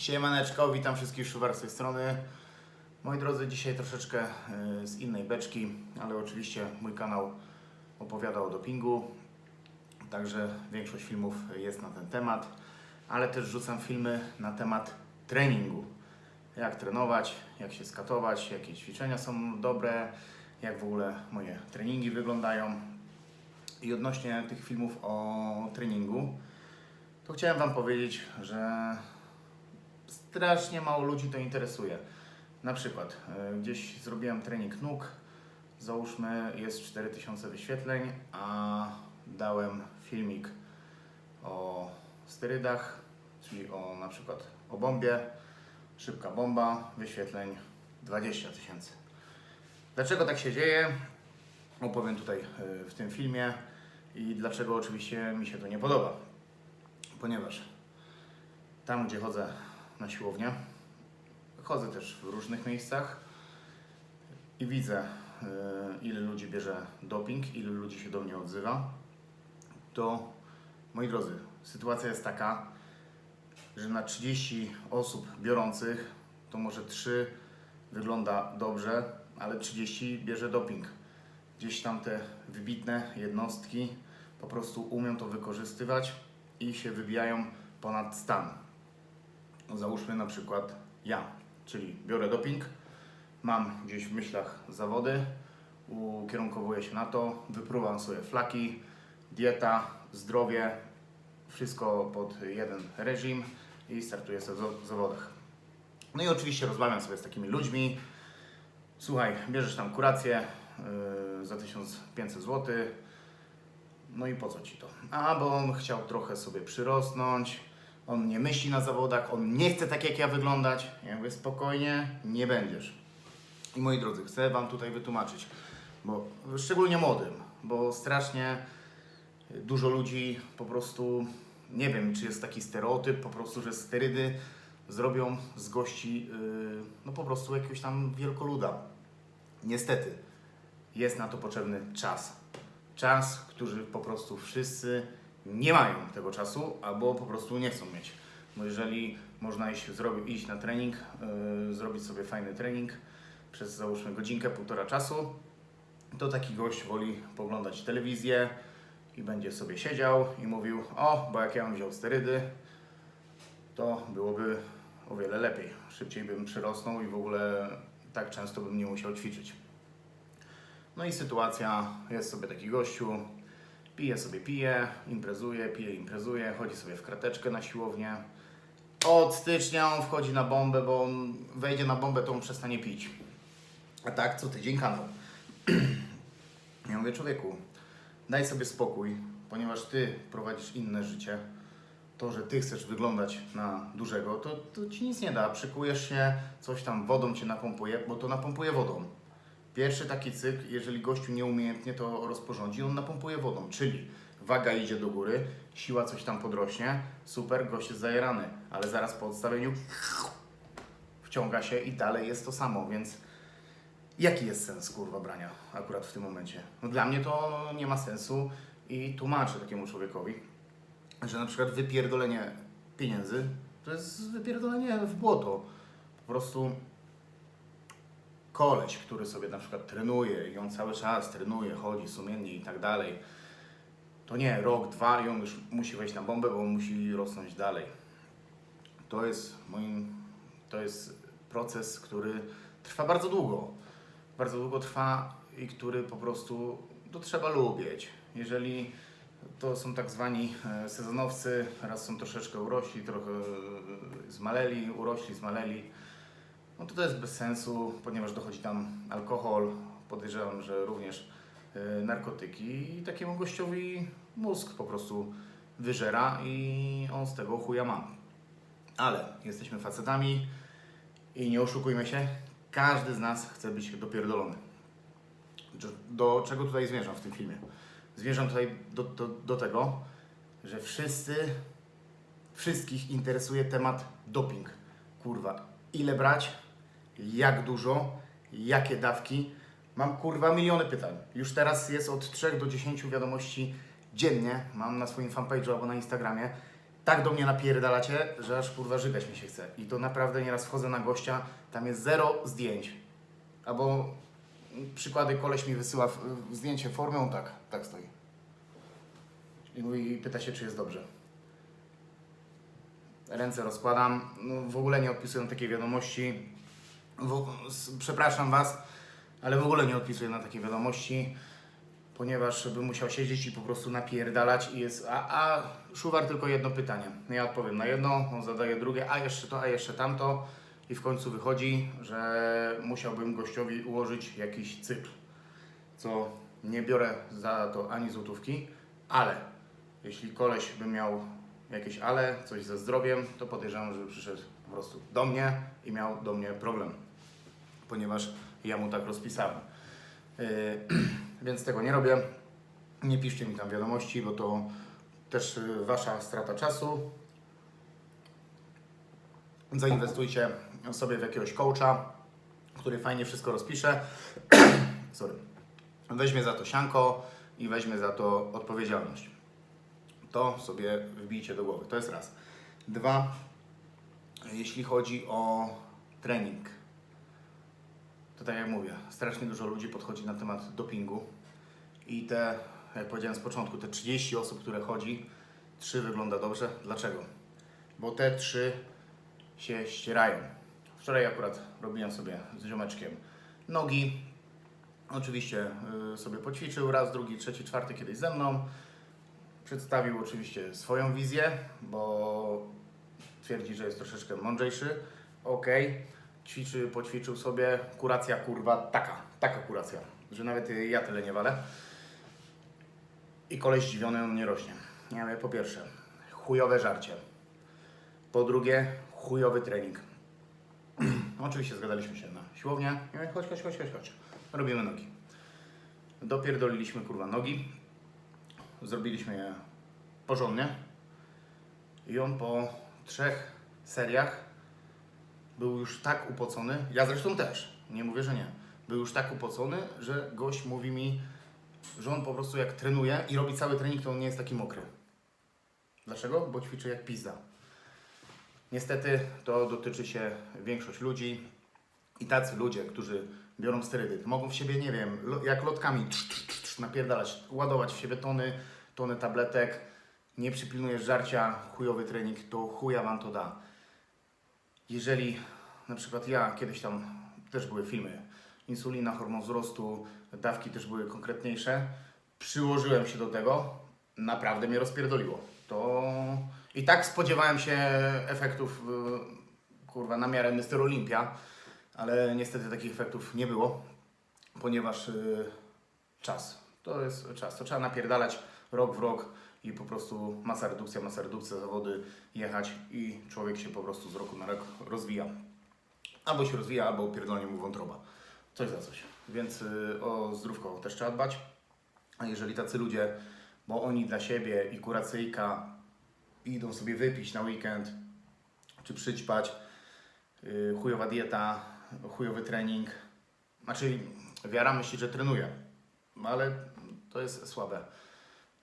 Siemaneczko, witam wszystkich szuwar z tej strony. Moi drodzy, dzisiaj troszeczkę y, z innej beczki, ale oczywiście mój kanał opowiada o dopingu, także większość filmów jest na ten temat, ale też rzucam filmy na temat treningu. Jak trenować, jak się skatować, jakie ćwiczenia są dobre, jak w ogóle moje treningi wyglądają. I odnośnie tych filmów o treningu, to chciałem Wam powiedzieć, że strasznie mało ludzi to interesuje. Na przykład e, gdzieś zrobiłem trening nóg, załóżmy jest 4000 wyświetleń, a dałem filmik o sterydach, czyli o na przykład o bombie, szybka bomba, wyświetleń 20 tysięcy. Dlaczego tak się dzieje? Opowiem tutaj e, w tym filmie i dlaczego oczywiście mi się to nie podoba. Ponieważ tam, gdzie chodzę na siłownię, chodzę też w różnych miejscach i widzę, y, ile ludzi bierze doping, ile ludzi się do mnie odzywa, to moi drodzy, sytuacja jest taka, że na 30 osób biorących, to może 3 wygląda dobrze, ale 30 bierze doping. Gdzieś tam te wybitne jednostki po prostu umią to wykorzystywać i się wybijają ponad stan. No, Załóżmy na przykład ja, czyli biorę doping, mam gdzieś w myślach zawody, ukierunkowuję się na to, wypruwam sobie flaki, dieta, zdrowie, wszystko pod jeden reżim i startuję sobie w zawodach. No i oczywiście rozmawiam sobie z takimi ludźmi. Słuchaj, bierzesz tam kurację yy, za 1500 zł. No i po co ci to? A, bo on chciał trochę sobie przyrosnąć, on nie myśli na zawodach, on nie chce tak jak ja wyglądać. Ja mówię, spokojnie, nie będziesz. I moi drodzy, chcę Wam tutaj wytłumaczyć, bo szczególnie młodym, bo strasznie dużo ludzi po prostu, nie wiem, czy jest taki stereotyp, po prostu, że sterydy zrobią z gości, yy, no po prostu jakiegoś tam wielkoluda. Niestety, jest na to potrzebny czas. Czas, który po prostu wszyscy nie mają tego czasu, albo po prostu nie chcą mieć. Bo jeżeli można iść, zrobi, iść na trening, yy, zrobić sobie fajny trening przez załóżmy godzinkę, półtora czasu, to taki gość woli poglądać telewizję i będzie sobie siedział i mówił, o, bo jak ja bym wziął sterydy, to byłoby o wiele lepiej. Szybciej bym przyrosnął i w ogóle tak często bym nie musiał ćwiczyć. No i sytuacja, jest sobie taki gościu, pije sobie pije, imprezuje, pije, imprezuje, chodzi sobie w krateczkę na siłownię. Od stycznia on wchodzi na bombę, bo on wejdzie na bombę, to on przestanie pić. A tak co tydzień kanał. Ja mówię, człowieku, daj sobie spokój, ponieważ ty prowadzisz inne życie. To, że ty chcesz wyglądać na dużego, to, to ci nic nie da. Przykujesz się, coś tam wodą cię napompuje, bo to napompuje wodą. Pierwszy taki cykl, jeżeli gościu nieumiejętnie to rozporządzi, on napompuje wodą, czyli waga idzie do góry, siła coś tam podrośnie, super, gość jest zajerany, ale zaraz po odstawieniu wciąga się i dalej jest to samo, więc jaki jest sens kurwa brania akurat w tym momencie? No dla mnie to nie ma sensu i tłumaczę takiemu człowiekowi, że na przykład wypierdolenie pieniędzy to jest wypierdolenie w błoto. Po prostu koleś, który sobie na przykład trenuje i on cały czas trenuje, chodzi sumiennie i tak dalej, to nie, rok, dwa i on już musi wejść na bombę, bo on musi rosnąć dalej. To jest moim, to jest proces, który trwa bardzo długo. Bardzo długo trwa i który po prostu to trzeba lubić. Jeżeli to są tak zwani e, sezonowcy, raz są troszeczkę urośli, trochę e, zmaleli, urośli, zmaleli, no to to jest bez sensu, ponieważ dochodzi tam alkohol, podejrzewam, że również y, narkotyki i takiemu gościowi mózg po prostu wyżera i on z tego chuja ma. Ale jesteśmy facetami i nie oszukujmy się, każdy z nas chce być dopierdolony. Do- Do czego tutaj zmierzam w tym filmie? Zmierzam tutaj do, do, do tego, że wszyscy wszystkich interesuje temat doping. Kurwa, ile brać, jak dużo, jakie dawki. Mam kurwa miliony pytań. Już teraz jest od 3 do 10 wiadomości dziennie. Mam na swoim fanpage'u albo na Instagramie. tak do mnie napierdalacie, że aż kurwa żygać mi się chce. I to naprawdę nieraz wchodzę na gościa, tam jest zero zdjęć. Albo przykłady, koleś mi wysyła w, zdjęcie formą, tak, tak stoi. I mówi, pyta się, czy jest dobrze. Ręce rozkładam, no, w ogóle nie odpisuję na takie wiadomości. W, przepraszam Was, ale w ogóle nie odpisuję na takie wiadomości, ponieważ bym musiał siedzieć i po prostu napierdalać i jest, a, a Szuwar tylko jedno pytanie. No Ja odpowiem na jedno, on zadaje drugie, a jeszcze to, a jeszcze tamto i w końcu wychodzi, że musiałbym gościowi ułożyć jakiś cykl, co nie biorę za to ani złotówki, ale jeśli koleś by miał jakieś ale, coś ze zdrowiem, to podejrzewam, że przyszedł po prostu do mnie i miał do mnie problem, ponieważ ja mu tak rozpisałem. Yy, więc tego nie robię. Nie piszcie mi tam wiadomości, bo to też yy, wasza strata czasu. Zainwestujcie sobie w jakiegoś coacha, który fajnie wszystko rozpisze. Sorry. Weźmie za to sianko i weźmie za to odpowiedzialność. To sobie wbijcie do głowy. To jest raz. Dwa, jeśli chodzi o trening, to tak jak mówię, strasznie dużo ludzi podchodzi na temat dopingu i te, jak powiedziałem z początku, te 30 osób, które chodzi, 3 wygląda dobrze. Dlaczego? Bo te 3 się ścierają. Wczoraj akurat robiłem sobie z ziomeczkiem nogi. Oczywiście y, sobie poćwiczył raz, drugi, trzeci, czwarty kiedyś ze mną. Przedstawił oczywiście swoją wizję, bo twierdzi, że jest troszeczkę mądrzejszy. Okej, ćwiczy, poćwiczył sobie. Kuracja kurwa taka, taka kuracja, że nawet ja tyle nie walę. I koleś zdziwiony on nie rośnie. Ja mówię, po pierwsze, chujowe żarcie. Po drugie, chujowy trening. Oczywiście zgadaliśmy się na siłownię. Ja mówię, chodź, chodź, chodź, chodź, chodź. Robimy nogi. Dopierdoliliśmy kurwa nogi. Zrobiliśmy je porządnie. I on po trzech seriach był już tak upocony, ja zresztą też, nie mówię, że nie, był już tak upocony, że gość mówi mi, że on po prostu jak trenuje i robi cały trening, to on nie jest taki mokry. Dlaczego? Bo ćwiczy jak pizda. Niestety to dotyczy się większość ludzi i tacy ludzie, którzy biorą sterydy, mogą w siebie, nie wiem, jak lotkami trz, trz, trz, napierdalać, ładować w siebie tony, tony tabletek, nie przypilnujesz żarcia, chujowy trening, to chuja Wam to da. Jeżeli na przykład ja kiedyś tam też były filmy, insulina, hormon wzrostu, dawki też były konkretniejsze, przyłożyłem się do tego, naprawdę mnie rozpierdoliło. To i tak spodziewałem się efektów y, kurwa na miarę Mr. Olympia, ale niestety takich efektów nie było, ponieważ y, czas. To jest czas. To trzeba napierdalać rok w rok i po prostu masa redukcja, masa redukcja, zawody, jechać i człowiek się po prostu z roku na rok rozwija. Albo się rozwija, albo pierdolnie mu wątroba. Coś za coś. Więc y, o zdrówko też trzeba dbać. A jeżeli tacy ludzie, bo oni dla siebie i kuracyjka idą sobie wypić na weekend, czy przyćpać, yy, chujowa dieta, chujowy trening. Znaczy, wiara myśli, że trenuje, ale to jest słabe.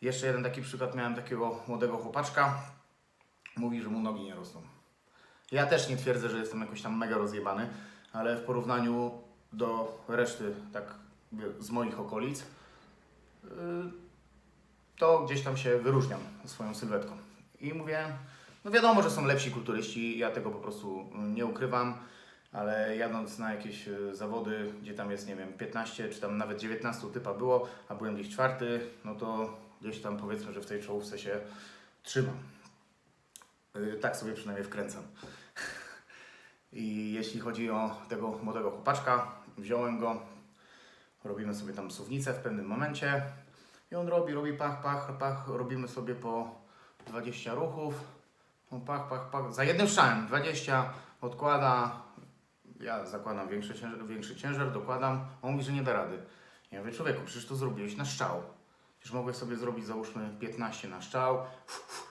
Jeszcze jeden taki przykład, miałem takiego młodego chłopaczka, mówi, że mu nogi nie rosną. Ja też nie twierdzę, że jestem jakoś tam mega rozjebany, ale w porównaniu do reszty, tak z moich okolic, yy, to gdzieś tam się wyróżniam swoją sylwetką. I mówię, no wiadomo, że są lepsi kulturyści, ja tego po prostu y, nie ukrywam, ale jadąc na jakieś y, zawody, gdzie tam jest, nie wiem, 15 czy tam nawet 19 typa było, a byłem gdzieś czwarty, no to gdzieś tam powiedzmy, że w tej czołówce się trzymam. Y, Tak sobie przynajmniej wkręcam. I jeśli chodzi o tego młodego chłopaczka, wziąłem go, robimy sobie tam suwnicę w pewnym momencie i on robi, robi pach, pach, pach, robimy sobie po 20 ruchów, on pach, pach, pach, za jednym strzałem 20, odkłada, ja zakładam większy ciężar, większy ciężar, dokładam, on mówi, że nie da rady. Ja mówię, człowieku, przecież to zrobiłeś na strzał. Przecież mogłeś sobie zrobić, załóżmy, 15 na strzał,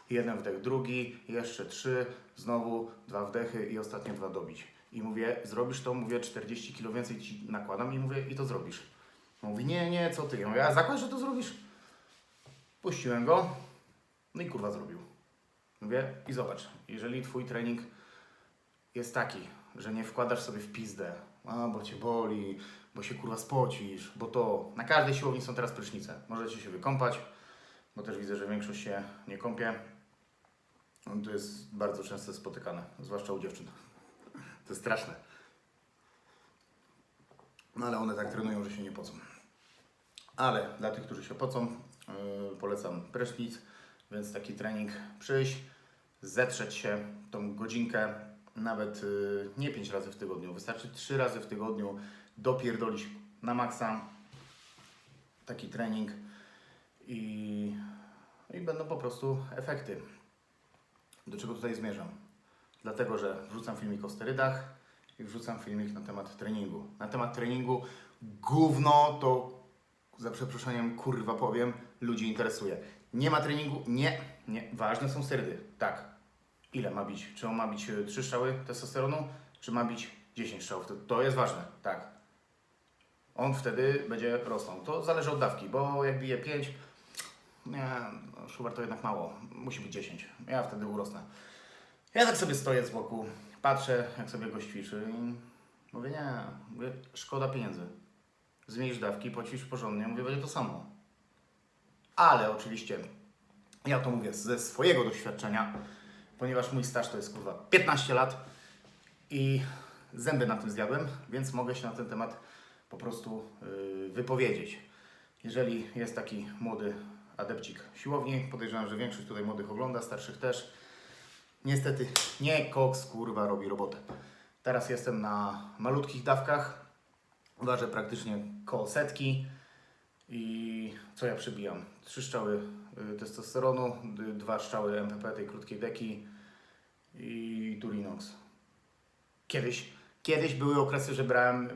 jeden wdech, drugi, jeszcze trzy, znowu dwa wdechy i ostatnie dwa dobić. I mówię, zrobisz to, mówię, 40 kg więcej ci nakładam i mówię, i to zrobisz. Mówi, nie, nie, co ty? Ja mówię, a zakład, że to zrobisz? Puściłem go, no i kurwa zrobił. Mówię, i zobacz, jeżeli twój trening jest taki, że nie wkładasz sobie w pizdę, a bo cię boli, bo się kurwa spocisz, bo to na każdej siłowni są teraz prysznice. Możecie się wykąpać, bo też widzę, że większość się nie kąpie. No, To jest bardzo często spotykane, zwłaszcza u dziewczyn. To jest straszne. No ale one tak trenują, że się nie pocą. Ale dla tych, którzy się pocą, yy, polecam prysznic, więc taki trening przyjść, zetrzeć się tą godzinkę, nawet yy, nie 5 razy w tygodniu, wystarczy 3 razy w tygodniu dopierdolić na maksa taki trening i, i będą po prostu efekty. Do czego tutaj zmierzam? Dlatego, że wrzucam filmik o sterydach i wrzucam filmik na temat treningu. Na temat treningu gówno to, za przeproszeniem, kurwa powiem, ludzi interesuje. Nie ma treningu? Nie, nie. Ważne są sterydy. Tak. Ile ma bić? Czy on ma bić 3 strzały testosteronu, czy ma bić 10 strzałów? To, to jest ważne. Tak. On wtedy będzie rosnął. To zależy od dawki, bo jak bije 5, nie, no, Szubar to jednak mało. Musi być 10. Ja wtedy urosnę. Ja tak sobie stoję z boku, patrzę, jak sobie go ćwiczy i mówię, nie, mówię, szkoda pieniędzy. Zmniejsz dawki, poćwicz porządnie, mówię, będzie to samo. Ale oczywiście, ja to mówię ze swojego doświadczenia, ponieważ mój staż to jest kurwa 15 lat i zęby na tym zjadłem, więc mogę się na ten temat po prostu yy, wypowiedzieć. Jeżeli jest taki młody adepcik siłowni, podejrzewam, że większość tutaj młodych ogląda, starszych też, Niestety nie koks kurwa robi robotę. Teraz jestem na malutkich dawkach. Ważę praktycznie koło setki. I co ja przybijam? Trzy strzały y, testosteronu, dwa strzały MPP tej krótkiej deki i Turinox. Kiedyś, kiedyś były okresy, że brałem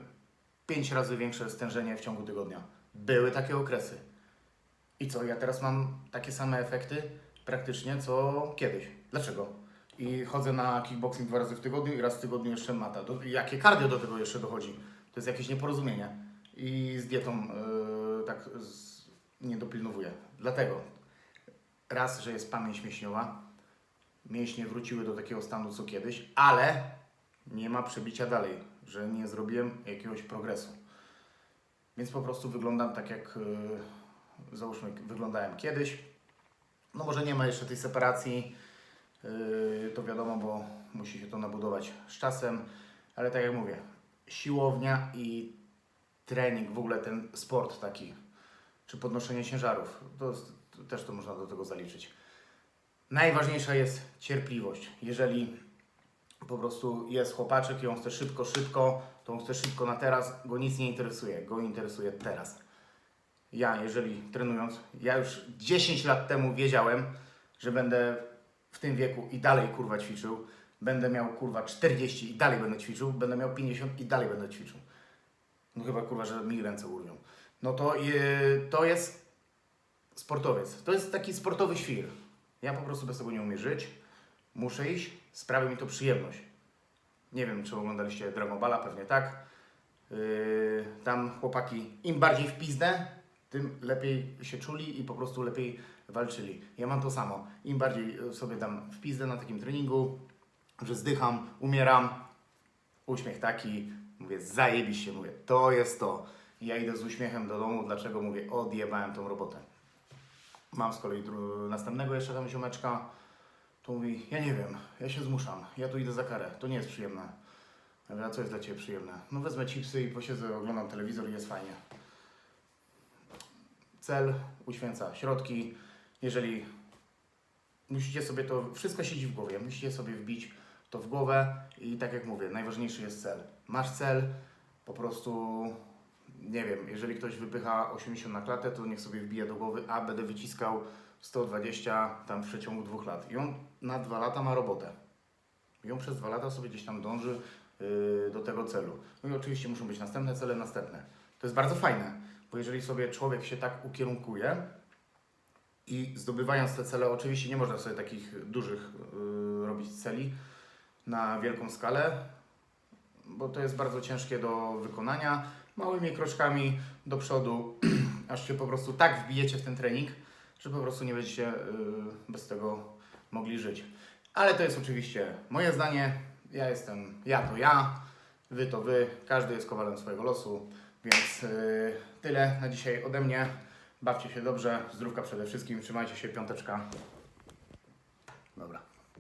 pięć razy większe stężenie w ciągu tygodnia. Były takie okresy. I co, ja teraz mam takie same efekty praktycznie co kiedyś. Dlaczego? I chodzę na kickboxing dwa razy w tygodniu i raz w tygodniu jeszcze mata. Do, jakie cardio do tego jeszcze dochodzi? To jest jakieś nieporozumienie. I z dietą yy, tak z, nie dopilnowuję. Dlatego raz, że jest pamięć mięśniowa, mięśnie wróciły do takiego stanu co kiedyś, ale nie ma przebicia dalej, że nie zrobiłem jakiegoś progresu. Więc po prostu wyglądam tak jak yy, załóżmy wyglądałem kiedyś. No może nie ma jeszcze tej separacji, yy, to wiadomo, bo musi się to nabudować z czasem, ale tak jak mówię, siłownia i trening, w ogóle ten sport taki, czy podnoszenie ciężarów, to, to też to można do tego zaliczyć. Najważniejsza jest cierpliwość. Jeżeli po prostu jest chłopaczek i on chce szybko, szybko, to on chce szybko na teraz, go nic nie interesuje, go interesuje teraz. Ja, jeżeli trenując, ja już 10 lat temu wiedziałem, że będę w tym wieku i dalej kurwa ćwiczył, będę miał kurwa 40 i dalej będę ćwiczył, będę miał 50 i dalej będę ćwiczył. No chyba kurwa, że mi ręce urwią. No to, yy, to jest sportowiec. To jest taki sportowy świr. Ja po prostu bez tego nie umiem żyć. Muszę iść, sprawia mi to przyjemność. Nie wiem, czy oglądaliście Dragon Balla, pewnie tak. Yy, tam chłopaki im bardziej w pizdę, tym lepiej się czuli i po prostu lepiej walczyli. Ja mam to samo. Im bardziej y, sobie dam w pizdę na takim treningu, że zdycham, umieram, uśmiech taki, mówię, zajebiście, mówię, to jest to. I ja idę z uśmiechem do domu, dlaczego mówię, odjebałem tą robotę. Mam z kolei następnego jeszcze tam ziomeczka, to mówi, ja nie wiem, ja się zmuszam, ja tu idę za karę, to nie jest przyjemne. Ja mówię, a co jest dla Ciebie przyjemne? No wezmę chipsy i posiedzę, oglądam telewizor i jest fajnie. Cel uświęca środki. Jeżeli musicie sobie to, wszystko siedzi w głowie, musicie sobie wbić to w głowę i tak jak mówię, najważniejszy jest cel. Masz cel, po prostu, nie wiem, jeżeli ktoś wypycha 80 na klatę, to niech sobie wbije do głowy, a będę wyciskał 120 tam w przeciągu dwóch lat. I on na dwa lata ma robotę. I on przez dwa lata sobie gdzieś tam dąży yy, do tego celu. No i oczywiście muszą być następne cele, następne. To jest bardzo fajne, bo jeżeli sobie człowiek się tak ukierunkuje i zdobywając te cele, oczywiście nie można sobie takich dużych yy, robić celi na wielką skalę, bo to jest bardzo ciężkie do wykonania. Małymi kroczkami do przodu, aż się po prostu tak wbijecie w ten trening, że po prostu nie będziecie yy, bez tego mogli żyć. Ale to jest oczywiście moje zdanie. Ja jestem ja to ja, wy to wy, każdy jest kowalem swojego losu, więc yy, tyle na dzisiaj ode mnie. Bawcie się dobrze, zdrówka przede wszystkim, trzymajcie się, piąteczka. Dobra.